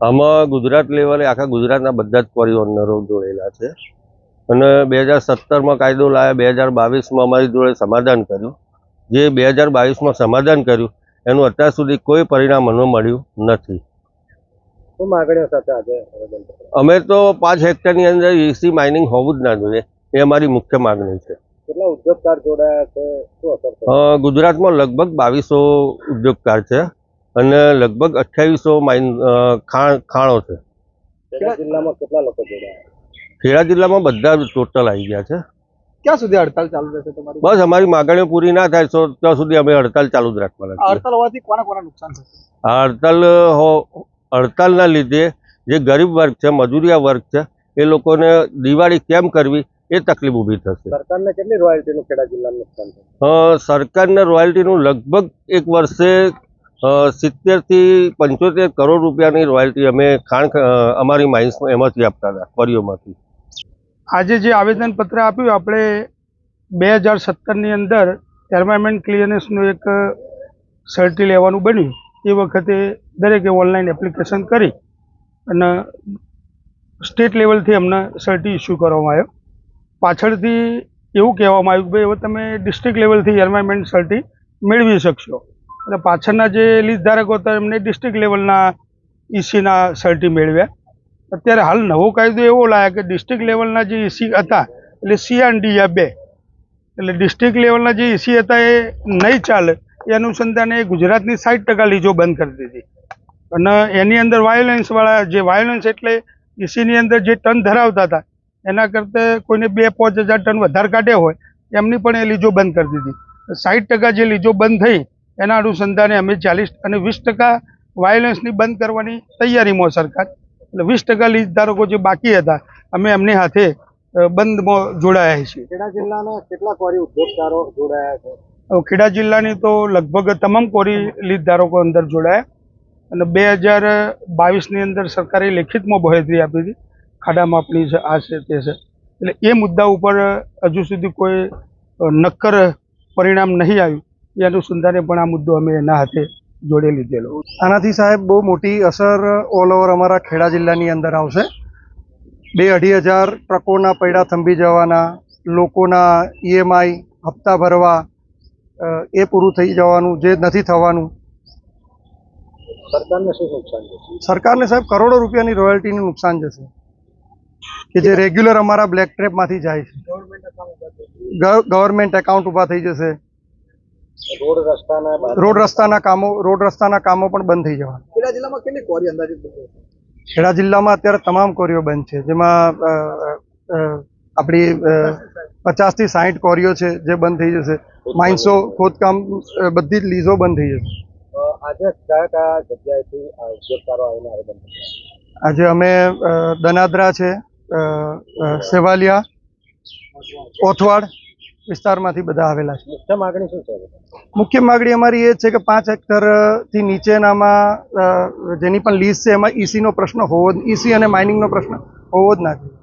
આમાં ગુજરાત લેવલે આખા ગુજરાતના બધા જ પરિવહનરો જોડેલા છે. અને બે હજાર સત્તરમાં કાયદો લાવ્યા બે હજાર બાવીસમાં અમારી જોડે સમાધાન કર્યું. જે બે હજાર બાવીસમાં સમાધાન કર્યું એનું અત્યાર સુધી કોઈ પરિણામ અમને મળ્યું નથી. અમે તો પાંચ હેક્ટરની અંદર ઈસી માઇનિંગ હોવું જ ના જોઈએ એ અમારી મુખ્ય માગણી છે. કેટલા ઉદ્યોગકાર જોડાયા છે? ગુજરાતમાં લગભગ બાવીસો ઉદ્યોગકાર છે. અને લગભગ અઠ્યાવીસો માઇન ખાણ ખાણો છે. ખેડા જિલ્લામાં કેટલા લોકો જોડાયા? ખેડા જિલ્લામાં બધા જ ટોટલ આવી ગયા છે. ક્યાં સુધી હડતાલ ચાલુ રહેશે તમારી? બસ અમારી માગણીઓ પૂરી ના થાય તો ત્યાં સુધી અમે હડતાલ ચાલુ જ રાખવાના હડતાલ હોવાથી કોના કોના નુકસાન થશે? હડતાલ હો હડતાલના લીધે જે ગરીબ વર્ગ છે મજૂરિયા વર્ગ છે એ લોકોને દિવાળી કેમ કરવી એ તકલીફ ઊભી થશે. સરકારને કેટલી રોયલ્ટીનું ખેડા જિલ્લાનું નુકસાન થશે? સરકારને રોયલ્ટીનું લગભગ એક વર્ષે સિત્તેરથી પંચોતેર કરોડ રૂપિયાની રોયલ્ટી અમે ખાણ અમારી માઇન્સ એમાંથી આપતા હતા ફરીઓમાંથી આજે જે આવેદનપત્ર આપ્યું, આપણે બે હજાર સત્તરની અંદર એન્વાયરમેન્ટ ક્લિયરનેસનું એક સર્ટી લેવાનું બન્યું. એ વખતે દરેકે ઓનલાઈન એપ્લિકેશન કરી અને સ્ટેટ લેવલથી અમને સર્ટી ઇસ્યુ કરવામાં આવ્યો. પાછળથી એવું કહેવામાં આવ્યું કે ભાઈ, હવે તમે ડિસ્ટ્રિક્ટ લેવલથી એન્વાયરમેન્ટ સર્ટી મેળવી શકશો. અને પાછળના જે લીઝ ધારકો હતા, એમને ડિસ્ટ્રિક્ટ લેવલના ઈસીના સર્ટી મેળવ્યા. અત્યારે હાલ નવો કાયદો એવો લાયા કે ડિસ્ટ્રિક્ટ લેવલના જે ઈસી હતા, એટલે સી એન્ડ ડી આ બે. એટલે ડિસ્ટ્રિક્ટ લેવલના જે ઈસી હતા એ નહીં ચાલે. એ અનુસંધાને ગુજરાતની સાઠ ટકા લીજો બંધ કરી દીધી. અને એની અંદર વાયોલન્સવાળા જે વાયોલન્સ એટલે ઈસીની અંદર જે ટન ધરાવતા હતા, એના કરતાં કોઈને બે પાંચ હજાર ટન વધારે કાઢ્યા હોય, એમની પણ એ લીજો બંધ કરી દીધી. સાઠ ટકા જે લીજો બંધ થઈ એના અનુસંધાને અમે ચાલીસ અને વીસ ટકા વાયોલન્સની બંધ કરવાની તૈયારીમાં સરકાર. એટલે વીસ ટકા લીજ ધારકો જે બાકી હતા અમે એમની હાથે બંધમાં જોડાયા છીએ. ખેડા જિલ્લાના કેટલા કોરી ઉદ્યોગકારો જોડાયા છે? ખેડા જિલ્લાની તો લગભગ તમામ કોરી લીજ ધારકો અંદર જોડાયા. અને બે હજાર બાવીસની અંદર સરકારે લેખિતમાં બહેતરી આપી હતી. ખાડા માપણી છે આ છે તે છે. એટલે એ મુદ્દા ઉપર હજુ સુધી કોઈ નક્કર પરિણામ નહીં આવ્યું. એ અનુસંધાને પણ આ મુદ્દો અમે એના હાથે જોડે લીધેલો. આનાથી સાહેબ બહુ મોટી અસર ઓલ ઓવર અમારા ખેડા જિલ્લાની અંદર આવશે. બે અઢી હજાર ટ્રકોના પૈડા થંભી જવાના લોકોના ઈએમઆઈ હપ્તા ભરવા એ પૂરું થઈ જવાનું જે નથી થવાનું. સરકારને શું નુકસાન જશે સરકારને સાહેબ કરોડો રૂપિયાની રોયલ્ટીનું નુકસાન જશે કે જે રેગ્યુલર અમારા બ્લેક ટ્રેપમાંથી જાય છે. ગવર્મેન્ટ એકાઉન્ટ ઊભા થઈ જશે. રોડ રસ્તાના રોડ રસ્તાના કામો રોડ રસ્તાના કામો પણ બંધ થઈ જવાના. ખેડા જિલ્લામાં કેટલી કોરી અંદાજિત ખેડા જિલ્લામાં અત્યારે તમામ કોરીઓ બંધ છે જેમાં આપણી પચાસથી સાહીઠ કોરીઓ છે જે બંધ થઈ જશે. માઇન્સો ખોદકામ બધી જ લીઝો બંધ થઈ જશે. આજે કયા કયા જગ્યાએથી ઉદ્યોગકારો આવીને આવેદન આજે અમે દનાદરા છે સેવાલિયા ઓથવાડ વિસ્તારમાંથી બધા આવેલા છે. મુખ્ય માગણી શું છે? મુખ્ય માગણી અમારી એ છે કે પાંચ હેક્ટરથી નીચેનામાં જેની પણ લીઝ છે એમાં ઈસીનો પ્રશ્ન હોવો જ ઈસી અને માઇનિંગનો પ્રશ્ન હોવો જ ના જોઈએ.